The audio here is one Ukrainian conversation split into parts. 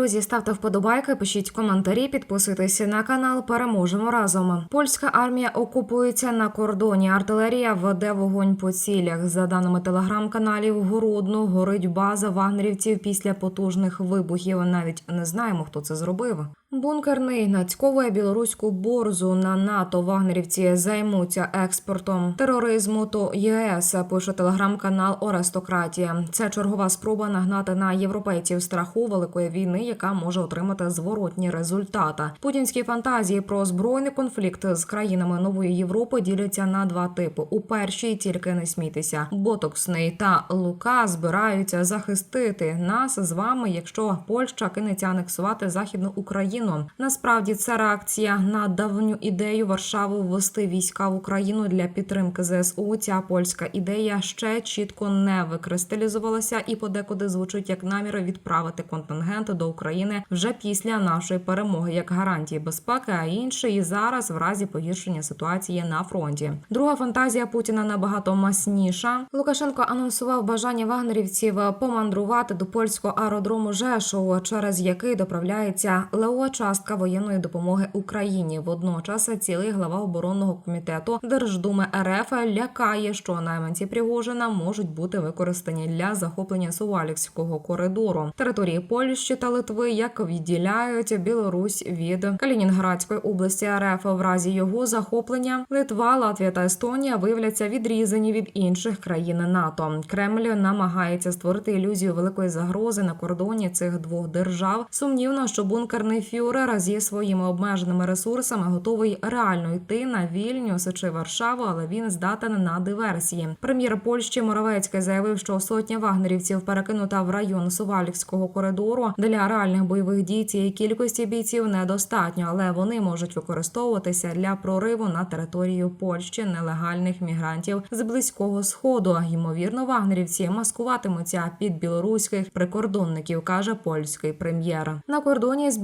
Друзі, ставте вподобайки, пишіть коментарі, підписуйтесь на канал. Переможемо разом. Польська армія окупується на кордоні. Артилерія веде вогонь по цілях. За даними телеграм-каналів, Городну горить база вагнерівців після потужних вибухів. Навіть не знаємо, хто це зробив. Бункерний нацьковує білоруську борзу на НАТО. Вагнерівці займуться експортом тероризму. То ЄС пише телеграм-канал Ористократія. Це чергова спроба нагнати на європейців страху великої війни, яка може отримати зворотні результати. Путінські фантазії про збройний конфлікт з країнами нової Європи діляться на два типи. У першій тільки не смійтеся. Ботоксний та Лука збираються захистити нас з вами, якщо Польща кинеться анексувати західну Україну. Насправді це реакція на давню ідею Варшави ввести війська в Україну для підтримки ЗСУ. Ця польська ідея ще чітко не викристалізувалася і подекуди звучить як наміри відправити контингент до України вже після нашої перемоги, як гарантії безпеки, а інший і зараз в разі погіршення ситуації на фронті. Друга фантазія Путіна набагато масніша. Лукашенко анонсував бажання вагнерівців помандрувати до польського аеродрому Жешово, через який доправляється лео частка воєнної допомоги Україні. Водночас цілий глава оборонного комітету Держдуми РФ лякає, що найманці Пригожина можуть бути використані для захоплення Сувалівського коридору. Території Польщі та Литви як відділяють Білорусь від Калінінградської області РФ. В разі його захоплення Литва, Латвія та Естонія виявляться відрізані від інших країн НАТО. Кремль намагається створити ілюзію великої загрози на кордоні цих двох держав. Сумнівно, що бункерний фюрер зі своїми обмеженими ресурсами готовий реально йти на Вільнюс чи Варшаву, але він здатен на диверсії. Прем'єр Польщі Моровецький заявив, що сотня вагнерівців перекинута в район Сувалівського коридору для реальних бойових дій. Цієї кількості бійців недостатньо, але вони можуть використовуватися для прориву на територію Польщі нелегальних мігрантів з близького сходу. Ймовірно, вагнерівці маскуватимуться під білоруських прикордонників, каже польський прем'єр. На кордоні з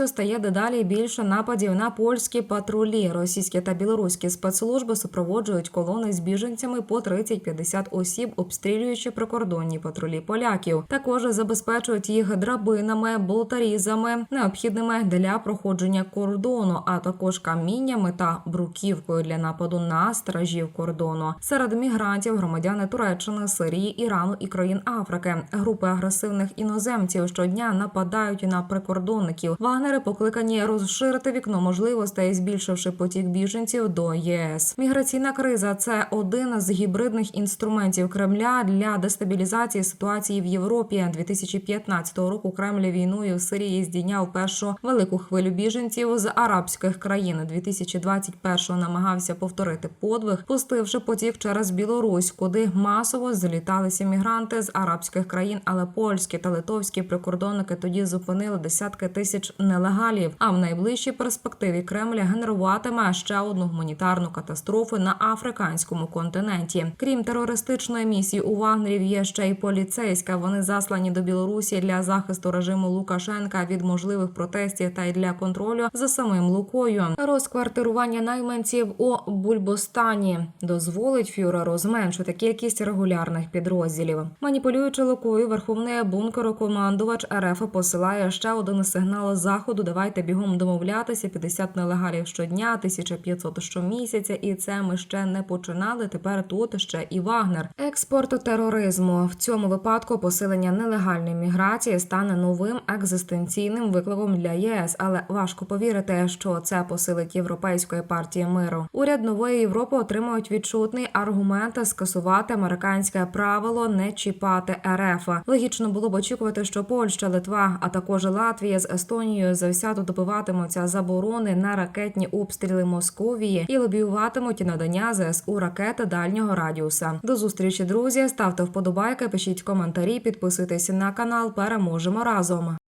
Білоруссю стає дедалі більше нападів на польські патрулі. Російські та білоруські спецслужби супроводжують колони з біженцями по 30-50 осіб, обстрілюючи прикордонні патрулі поляків. Також забезпечують їх драбинами, болтарізами, необхідними для проходження кордону, а також каміннями та бруківкою для нападу на стражів кордону. Серед мігрантів громадяни Туреччини, Сирії, Ірану і країн Африки. Групи агресивних іноземців щодня нападають на прикордонників. Вагнери покликані розширити вікно можливостей, збільшивши потік біженців до єС. Міграційна криза це один з гібридних інструментів Кремля для дестабілізації ситуації в Європі. 2015 року Кремль війною в Сирії здійняв першу велику хвилю біженців з арабських країн. 2021-го намагався повторити подвиг, пустивши потік через Білорусь, куди масово зліталися мігранти з арабських країн, але польські та литовські прикордонники тоді зупинили десятки тисяч нелегалів. А в найближчій перспективі Кремль генеруватиме ще одну гуманітарну катастрофу на африканському континенті. Крім терористичної місії у Вагнерів є ще й поліцейська. Вони заслані до Білорусі для захисту режиму Лукашенка від можливих протестів та й для контролю за самим Лукою. Розквартирування найманців у Бульбостані дозволить фюреру зменшити кількість регулярних підрозділів. Маніпулюючи Лукою, верховний бункерокомандувач РФ посилає ще один сигнал заходу. Давайте бігом домовлятися. 50 нелегалів щодня, 1500 щомісяця. І це ми ще не починали. Тепер тут ще і Вагнер. Експорт тероризму в цьому випадку посилення нелегальної міграції стане новим екзистенційним викликом для ЄС, але важко повірити, що це посилить європейської партії миру. Уряд нової Європи отримують відчутний аргумент скасувати американське правило не чіпати РФ. Логічно було б очікувати, що Польща, Литва, а також Латвія з Естонією завсято добиватимуться заборони на ракетні обстріли Московії і лобіюватимуть надання ЗСУ ракети дальнього радіуса. До зустрічі, друзі. Ставте вподобайки, пишіть коментарі, підписуйтесь на канал. Переможемо разом.